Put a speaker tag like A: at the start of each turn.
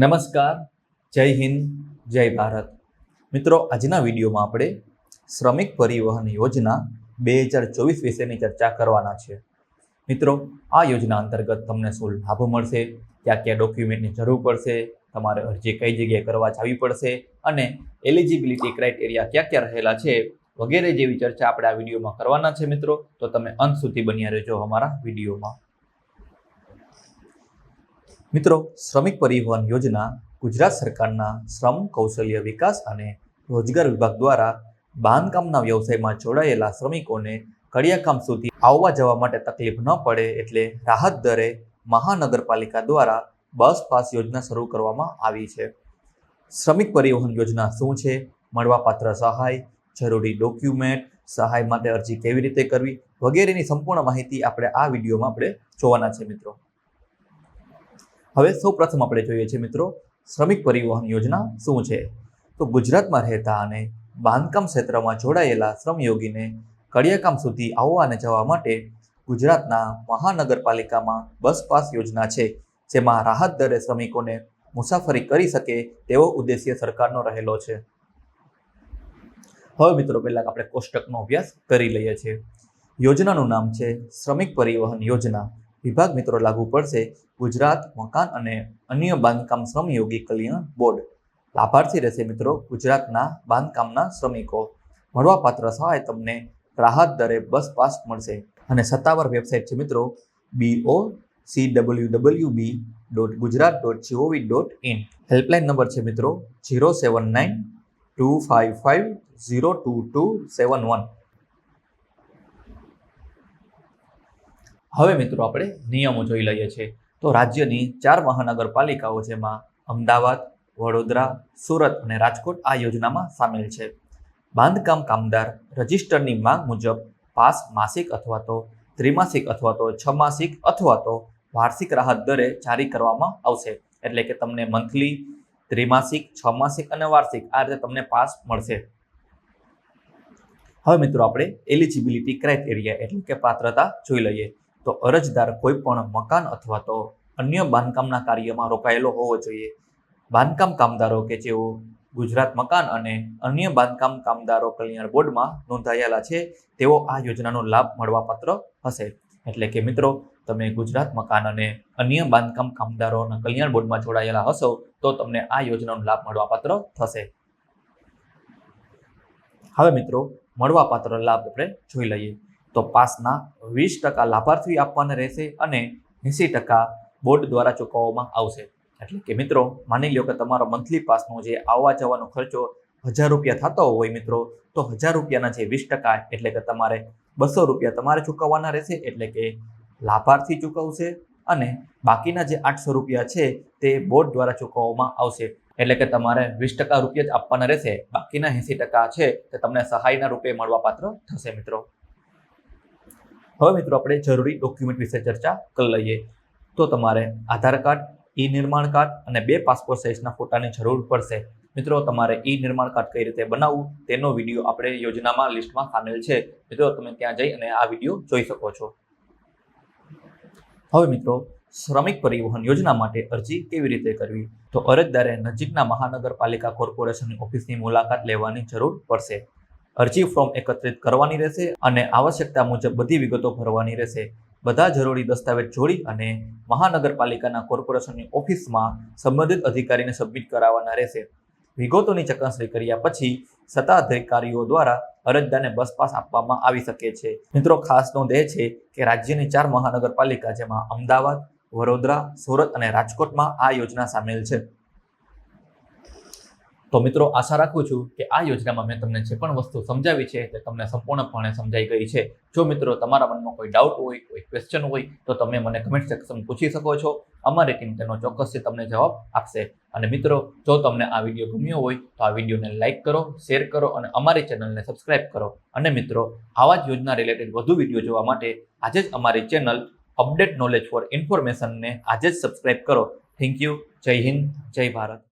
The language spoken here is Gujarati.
A: નમસ્કાર, જય હિન્દ, જય ભારત. મિત્રો, આજના વિડીયોમાં આપણે શ્રમિક પરિવહન યોજના બે હજાર ચોવીસ વિશેની ચર્ચા કરવાના છે. મિત્રો, આ યોજના અંતર્ગત તમને શું લાભ મળશે, ક્યાં ક્યાં ડોક્યુમેન્ટની જરૂર પડશે, તમારે અરજી કઈ જગ્યાએ કરવા જવી પડશે, અને એલિજિબિલિટી ક્રાઇટેરિયા ક્યાં ક્યાં રહેલા છે, વગેરે જેવી ચર્ચા આપણે આ વિડીયોમાં કરવાના છે, મિત્રો. તો તમે અંત સુધી બન્યા રહેજો અમારા વિડીયોમાં. મિત્રો, શ્રમિક પરિવહન યોજના ગુજરાત સરકારના શ્રમ, કૌશલ્ય વિકાસ અને રોજગાર વિભાગ દ્વારા બાંધકામના વ્યવસાયમાં જોડાયેલા શ્રમિકોને કડિયાકામ સુધી આવવા જવા માટે તકલીફ ન પડે એટલે રાહત દરે મહાનગરપાલિકા દ્વારા બસ પાસ યોજના શરૂ કરવામાં આવી છે. શ્રમિક પરિવહન યોજના શું છે? મળવાપાત્ર સહાય, જરૂરી ડોક્યુમેન્ટ, સહાય માટે અરજી કેવી રીતે કરવી? વગેરેની સંપૂર્ણ માહિતી આપણે આ વિડીયોમાં આપણે જોવાના છે મિત્રો. હવે સૌ પ્રથમ આપણે જોઈએ છીએ મિત્રો, શ્રમિક પરિવહન યોજના શું છે? તો ગુજરાતમાં રહેતા અને બાંધકામ ક્ષેત્રમાં જોડાયેલા શ્રમયોગીને કડિયાકામ સુધી આવવા અને જવા માટે ગુજરાતના મહાનગરપાલિકામાં બસ પાસ યોજના છે, જેમાં રાહત દરે શ્રમિકોને મુસાફરી કરી શકે તેવો ઉદ્દેશ્ય સરકારનો રહેલો છે. હવે મિત્રો, પહેલાં આપણે કોષ્ટકનો અભ્યાસ કરી લઈએ છીએ. યોજનાનું નામ છે શ્રમિક પરિવહન યોજના. વિભાગ મિત્રો લાગુ પડશે ગુજરાત મકાન અને અન્ય બાંધકામ શ્રમયોગી કલ્યાણ બોર્ડ. લાભાર્થી રહેશે મિત્રો ગુજરાતના બાંધકામના શ્રમિકો. મળવાપાત્ર સહાય તમને રાહત દરે બસ પાસ મળશે. અને સત્તાવાર વેબસાઇટ છે મિત્રો B O C W W B dot Gujarat dot G O V dot in helpline number છે મિત્રો zero seven nine two five five zero two two seven one. હવે મિત્રો આપણે નિયમો જોઈ લઈએ છીએ. તો રાજ્યની ચાર મહાનગરપાલિકાઓ જેમાં અમદાવાદ, વડોદરા, સુરત અને રાજકોટ આ યોજનામાં સામેલ છે. બાંધકામ કામદાર રજિસ્ટરની માંગ મુજબ પાસ માસિક અથવા તો ત્રિમાસિક અથવા તો છમાસિક અથવા તો વાર્ષિક રાહત દરે જારી કરવામાં આવશે. એટલે કે તમને મંથલી, ત્રિમાસિક, છમાસિક અને વાર્ષિક આ રીતે તમને પાસ મળશે. હવે મિત્રો આપણે એલિજિબિલિટી ક્રાઇટેરિયા એટલે કે પાત્રતા જોઈ લઈએ. તો અરજદાર કોઈ પણ મકાન અથવા તો અન્ય બાંધકામના કાર્યમાં રોકાયેલો હોવો જોઈએ. બાંધકામ કામદારો કે જેઓ ગુજરાત મકાન અને અન્ય બાંધકામ કામદારો કલ્યાણ બોર્ડમાં નોંધાયેલા છે, તેઓ આ યોજનાનો લાભ મળવાપાત્ર હશે. એટલે કે મિત્રો, તમે ગુજરાત મકાન અને અન્ય બાંધકામ કામદારોના કલ્યાણ બોર્ડમાં જોડાયેલા હશો, તો તમને આ યોજનાનો લાભ મળવાપાત્ર થશે. હવે મિત્રો, મળવાપાત્ર લાભ આપણે જોઈ લઈએ. તો પાસના વીસ ટકા લાભાર્થી આપવાના રહેશે અને એંસી ટકા બોર્ડ દ્વારા ચૂકવવામાં આવશે. એટલે કે મિત્રો, માની લો કે તમારો મંથલી પાસનો જે આવવા જવાનો ખર્ચો હજાર રૂપિયા થતો હોય મિત્રો, તો હજાર રૂપિયાના જે વીસ ટકા એટલે કે તમારે બસો રૂપિયા તમારે ચૂકવવાના રહેશે, એટલે કે લાભાર્થી ચૂકવશે અને બાકીના જે આઠસો રૂપિયા છે તે બોર્ડ દ્વારા ચૂકવવામાં આવશે. એટલે કે તમારે વીસ ટકા રૂપિયા જ આપવાના રહેશે, બાકીના એંસી ટકા છે તે તમને સહાયના રૂપે મળવાપાત્ર થશે મિત્રો. હવે મિત્રો આપણે જરૂરી ડોક્યુમેન્ટ વિશે ચર્ચા કરી લઈએ. તો તમારે આધાર કાર્ડ ઈ નિર્માણ કાર્ડ અને બે પાસપોર્ટ સાઇઝના ફોટાની જરૂર પડશે. મિત્રો, તમારે ઈ નિર્માણ કાર્ડ કઈ રીતે બનાવવું તેનો વીડિયો આપણે યોજનામાં લિસ્ટમાં સામેલ છે. મિત્રો, તમે ત્યાં જઈ અને આ વીડિયો જોઈ શકો છો. હવે મિત્રો, શ્રમિક પરિવહન યોજના માટે અરજી કેવી રીતે કરવી? તો અરજદારે નજીકના મહાનગરપાલિકા કોર્પોરેશનની ઓફિસની મુલાકાત લેવાની જરૂર પડશે. અરજી ફોર્મ એકત્રિત કરવાની રહેશે અને આવશ્યકતા મુજબ બધી વિગતો ભરવાની રહેશે. બધા જરૂરી દસ્તાવેજ જોડી અને મહાનગરપાલિકાના કોર્પોરેશનની ઓફિસમાં સંબંધિત અધિકારીને સબમિટ કરાવવાના રહેશે. વિગતોની ચકાસણી કર્યા પછી સત્તાધિકારીઓ દ્વારા અરજદારને બસ પાસ આપવામાં આવી શકે છે. મિત્રો, ખાસ નોંધ એ છે કે રાજ્યની ચાર મહાનગરપાલિકા, જેમાં અમદાવાદ, વડોદરા, સુરત અને રાજકોટમાં આ યોજના સામેલ છે. તો મિત્રો, આશા રાખું છું કે આ યોજનામાં મેં તમને જે પણ વસ્તુ સમજાવી છે તે તમને સંપૂર્ણપણે સમજાઈ ગઈ છે. જો મિત્રો તમારા મનમાં કોઈ ડાઉટ હોય, કોઈ ક્વેશ્ચન હોય, તો તમે મને કમેન્ટ સેક્શન પૂછી શકો છો. અમારી ટીમ તેનો ચોક્કસથી તમને જવાબ આપશે. અને મિત્રો, જો તમને આ વીડિયો ગમ્યો હોય, તો આ વિડીયોને લાઇક કરો શેર કરો અને અમારી ચેનલને સબસ્ક્રાઇબ કરો. અને મિત્રો, આવા જ યોજના રિલેટેડ વધુ વીડિયો જોવા માટે આજે જ અમારી ચેનલ અપડેટ નોલેજ ફોર ઇન્ફોર્મેશનને આજે જ સબસ્ક્રાઇબ કરો. થેન્ક યુ જય હિન્દ, જય ભારત.